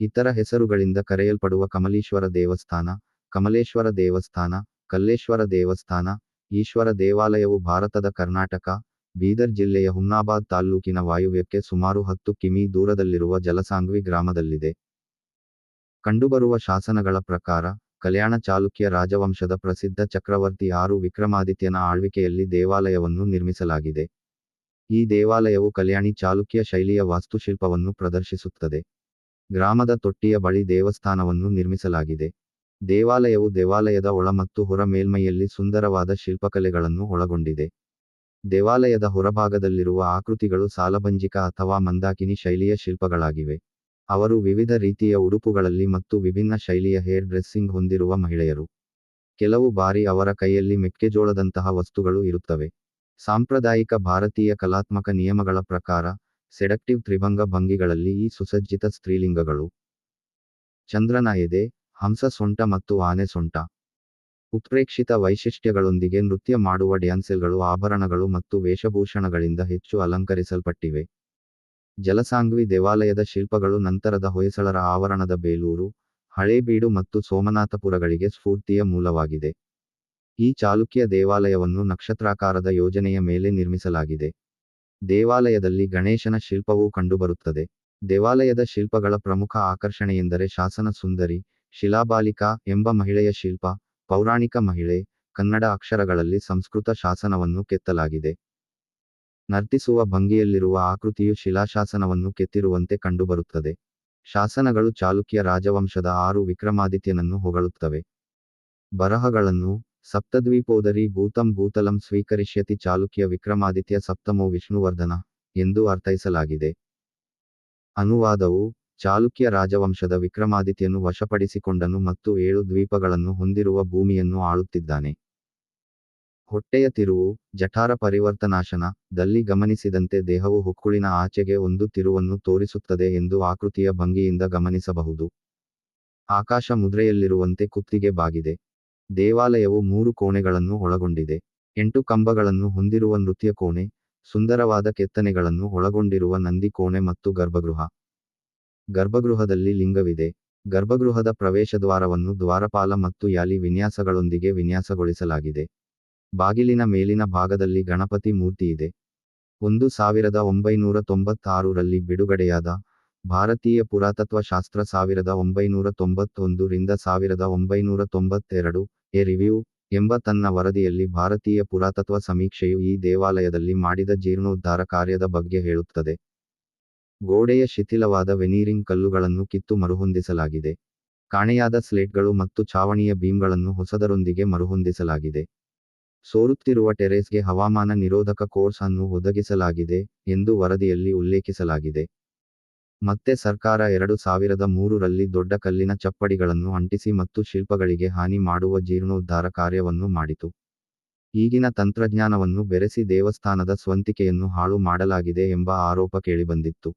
ಇತರ ಹೆಸರುಗಳಿಂದ ಕರೆಯಲ್ಪಡುವ ಕಮಲೀಶ್ವರ ದೇವಸ್ಥಾನ, ಕಮಲೇಶ್ವರ ದೇವಸ್ಥಾನ, ಕಲ್ಲೇಶ್ವರ ದೇವಸ್ಥಾನ, ಈಶ್ವರ ದೇವಾಲಯವು ಭಾರತದ ಕರ್ನಾಟಕ, ಬೀದರ್ ಜಿಲ್ಲೆಯ ಹುಮ್ನಾಬಾದ್ ತಾಲ್ಲೂಕಿನ ವಾಯುವ್ಯಕ್ಕೆ ಸುಮಾರು ಹತ್ತು ಕಿಮಿ ದೂರದಲ್ಲಿರುವ ಜಲಸಾಂಗ್ವಿ ಗ್ರಾಮದಲ್ಲಿದೆ. ಕಂಡುಬರುವ ಶಾಸನಗಳ ಪ್ರಕಾರ, ಕಲ್ಯಾಣ ಚಾಲುಕ್ಯ ರಾಜವಂಶದ ಪ್ರಸಿದ್ಧ ಚಕ್ರವರ್ತಿ ಆರು ವಿಕ್ರಮಾದಿತ್ಯನ ಆಳ್ವಿಕೆಯಲ್ಲಿ ದೇವಾಲಯವನ್ನು ನಿರ್ಮಿಸಲಾಗಿದೆ. ಈ ದೇವಾಲಯವು ಕಲ್ಯಾಣಿ ಚಾಲುಕ್ಯ ಶೈಲಿಯ ವಾಸ್ತುಶಿಲ್ಪವನ್ನು ಪ್ರದರ್ಶಿಸುತ್ತದೆ. ಗ್ರಾಮದ ತೊಟ್ಟಿಯ ಬಳಿ ದೇವಸ್ಥಾನವನ್ನು ನಿರ್ಮಿಸಲಾಗಿದೆ. ದೇವಾಲಯವು ದೇವಾಲಯದ ಒಳ ಮತ್ತು ಹೊರ ಮೇಲ್ಮೈಯಲ್ಲಿ ಸುಂದರವಾದ ಶಿಲ್ಪಕಲೆಗಳನ್ನು ಒಳಗೊಂಡಿದೆ. ದೇವಾಲಯದ ಹೊರಭಾಗದಲ್ಲಿರುವ ಆಕೃತಿಗಳು ಸಾಲಭಂಜಿಕ ಅಥವಾ ಮಂದಾಕಿನಿ ಶೈಲಿಯ ಶಿಲ್ಪಗಳಾಗಿವೆ. ಅವರು ವಿವಿಧ ರೀತಿಯ ಉಡುಪುಗಳಲ್ಲಿ ಮತ್ತು ವಿಭಿನ್ನ ಶೈಲಿಯ ಹೇರ್ ಡ್ರೆಸ್ಸಿಂಗ್ ಹೊಂದಿರುವ ಮಹಿಳೆಯರು. ಕೆಲವು ಬಾರಿ ಅವರ ಕೈಯಲ್ಲಿ ಮೆಕ್ಕೆಜೋಳದಂತಹ ವಸ್ತುಗಳು ಇರುತ್ತವೆ. ಸಾಂಪ್ರದಾಯಿಕ ಭಾರತೀಯ ಕಲಾತ್ಮಕ ನಿಯಮಗಳ ಪ್ರಕಾರ ಸೆಡಕ್ಟಿವ್ ತ್ರಿಭಂಗ ಭಂಗಿಗಳಲ್ಲಿ ಈ ಸುಸಜ್ಜಿತ ಸ್ತ್ರೀಲಿಂಗಗಳು. ಚಂದ್ರನ ಎದೆ ಹಂಸ ಸೊಂಟ ಮತ್ತು ಆನೆ ಸೊಂಟ. ಉತ್ಪ್ರೇಕ್ಷಿತ ವೈಶಿಷ್ಟ್ಯಗಳೊಂದಿಗೆ ನೃತ್ಯ ಮಾಡುವ ಡ್ಯಾನ್ಸೆಲ್ಗಳು ಆಭರಣಗಳು ಮತ್ತು ವೇಷಭೂಷಣಗಳಿಂದ ಹೆಚ್ಚು ಅಲಂಕರಿಸಲ್ಪಟ್ಟಿವೆ. ಜಲಸಾಂಗ್ವಿ ದೇವಾಲಯದ ಶಿಲ್ಪಗಳು ನಂತರದ ಹೊಯ್ಸಳರ ಆವರಣದ ಬೇಲೂರು, ಹಳೇಬೀಡು ಮತ್ತು ಸೋಮನಾಥಪುರಗಳಿಗೆ ಸ್ಫೂರ್ತಿಯ ಮೂಲವಾಗಿದೆ. ಈ ಚಾಲುಕ್ಯ ದೇವಾಲಯವನ್ನು ನಕ್ಷತ್ರಾಕಾರದ ಯೋಜನೆಯ ಮೇಲೆ ನಿರ್ಮಿಸಲಾಗಿದೆ. ದೇವಾಲಯದಲ್ಲಿ ಗಣೇಶನ ಶಿಲ್ಪವೂ ಕಂಡುಬರುತ್ತದೆ. ದೇವಾಲಯದ ಶಿಲ್ಪಗಳ ಪ್ರಮುಖ ಆಕರ್ಷಣೆಯೆಂದರೆ ಶಾಸನ ಸುಂದರಿ, ಶಿಲಾಬಾಲಿಕಾ ಎಂಬ ಮಹಿಳೆಯ ಶಿಲ್ಪ, ಪೌರಾಣಿಕ ಮಹಿಳೆ, ಕನ್ನಡ ಅಕ್ಷರಗಳಲ್ಲಿ ಸಂಸ್ಕೃತ ಶಾಸನವನ್ನು ಕೆತ್ತಲಾಗಿದೆ. ನರ್ತಿಸುವ ಭಂಗಿಯಲ್ಲಿರುವ ಆಕೃತಿಯು ಶಿಲಾಶಾಸನವನ್ನು ಕೆತ್ತಿರುವಂತೆ ಕಂಡುಬರುತ್ತದೆ. ಶಾಸನಗಳು ಚಾಲುಕ್ಯ ರಾಜವಂಶದ ಆರು ವಿಕ್ರಮಾದಿತ್ಯನನ್ನು ಹೊಗಳುತ್ತವೆ. ಬರಹಗಳನ್ನು ಸಪ್ತದ್ವೀಪೋದರಿ ಭೂತಂ ಭೂತಲಂ ಸ್ವೀಕರಿಷ್ಯತಿ ಚಾಲುಕ್ಯ ವಿಕ್ರಮಾದಿತ್ಯ ಸಪ್ತಮೋ ವಿಷ್ಣುವರ್ಧನ ಎಂದು ಅರ್ಥೈಸಲಾಗಿದೆ. ಅನುವಾದವು ಚಾಲುಕ್ಯ ರಾಜವಂಶದ ವಿಕ್ರಮಾದಿತ್ಯನು ವಶಪಡಿಸಿಕೊಂಡನು ಮತ್ತು ಏಳು ದ್ವೀಪಗಳನ್ನು ಹೊಂದಿರುವ ಭೂಮಿಯನ್ನು ಆಳುತ್ತಿದ್ದಾನೆ. ಹೊಟ್ಟೆಯ ತಿರುವು, ಜಠಾರ ಪರಿವರ್ತನಾಶನ, ದಲ್ಲಿ ಗಮನಿಸಿದಂತೆ ದೇಹವು ಹುಕ್ಕುಳಿನ ಆಚೆಗೆ ಒಂದು ತಿರುವನ್ನು ತೋರಿಸುತ್ತದೆ ಎಂದು ಆಕೃತಿಯ ಭಂಗಿಯಿಂದ ಗಮನಿಸಬಹುದು. ಆಕಾಶ ಮುದ್ರೆಯಲ್ಲಿರುವಂತೆ ಕುತ್ತಿಗೆ ಬಾಗಿದೆ. ದೇವಾಲಯವು ಮೂರು ಕೋಣೆಗಳನ್ನು ಒಳಗೊಂಡಿದೆ. ಎಂಟು ಕಂಬಗಳನ್ನು ಹೊಂದಿರುವ ನೃತ್ಯ ಕೋಣೆ, ಸುಂದರವಾದ ಕೆತ್ತನೆಗಳನ್ನು ಒಳಗೊಂಡಿರುವ ನಂದಿ ಕೋಣೆ ಮತ್ತು ಗರ್ಭಗೃಹ. ಗರ್ಭಗೃಹದಲ್ಲಿ ಲಿಂಗವಿದೆ. ಗರ್ಭಗೃಹದ ಪ್ರವೇಶದ್ವಾರವನ್ನು ದ್ವಾರಪಾಲ ಮತ್ತು ಯಾಲಿ ವಿನ್ಯಾಸಗಳೊಂದಿಗೆ ವಿನ್ಯಾಸಗೊಳಿಸಲಾಗಿದೆ. ಬಾಗಿಲಿನ ಮೇಲಿನ ಭಾಗದಲ್ಲಿ ಗಣಪತಿ ಮೂರ್ತಿಯಿದೆ. ಒಂದು ಸಾವಿರದ ಒಂಬೈನೂರ ತೊಂಬತ್ತಾರರಲ್ಲಿ ಬಿಡುಗಡೆಯಾದ ಭಾರತೀಯ ಪುರಾತತ್ವ ಶಾಸ್ತ್ರ ಸಾವಿರದ ಒಂಬೈನೂರ ತೊಂಬತ್ತೊಂದು ರಿಂದ ಸಾವಿರದ ಒಂಬೈನೂರ ತೊಂಬತ್ತೆರಡು ಎ ರಿವ್ಯೂ ಎಂಬ ತನ್ನ ವರದಿಯಲ್ಲಿ ಭಾರತೀಯ ಪುರಾತತ್ವ ಸಮೀಕ್ಷೆಯು ಈ ದೇವಾಲಯದಲ್ಲಿ ಮಾಡಿದ ಜೀರ್ಣೋದ್ಧಾರ ಕಾರ್ಯದ ಬಗ್ಗೆ ಹೇಳುತ್ತದೆ. ಗೋಡೆಯ ಶಿಥಿಲವಾದ ವೆನೀರಿಂಗ್ ಕಲ್ಲುಗಳನ್ನು ಕಿತ್ತು ಮರುಹೊಂದಿಸಲಾಗಿದೆ. ಕಾಣೆಯಾದ ಸ್ಲೇಟ್ಗಳು ಮತ್ತು ಚಾವಣಿಯ ಬೀಮ್ಗಳನ್ನು ಹೊಸದರೊಂದಿಗೆ ಮರುಹೊಂದಿಸಲಾಗಿದೆ. ಸೋರುತ್ತಿರುವ ಟೆರೇಸ್ಗೆ ಹವಾಮಾನ ನಿರೋಧಕ ಕೋರ್ಸ್ ಅನ್ನು ಒದಗಿಸಲಾಗಿದೆ ಎಂದು ವರದಿಯಲ್ಲಿ ಉಲ್ಲೇಖಿಸಲಾಗಿದೆ. ಮತ್ತೆ ಸರ್ಕಾರ ಎರಡು ಸಾವಿರದ ಮೂರರಲ್ಲಿ ದೊಡ್ಡ ಕಲ್ಲಿನ ಚಪ್ಪಡಿಗಳನ್ನು ಅಂಟಿಸಿ ಮತ್ತು ಶಿಲ್ಪಗಳಿಗೆ ಹಾನಿ ಮಾಡುವ ಜೀರ್ಣೋದ್ಧಾರ ಕಾರ್ಯವನ್ನು ಮಾಡಿತು. ಈಗಿನ ತಂತ್ರಜ್ಞಾನವನ್ನು ಬೆರೆಸಿ ದೇವಸ್ಥಾನದ ಸ್ವಂತಿಕೆಯನ್ನು ಹಾಳು ಮಾಡಲಾಗಿದೆ ಎಂಬ ಆರೋಪ ಕೇಳಿಬಂದಿತ್ತು.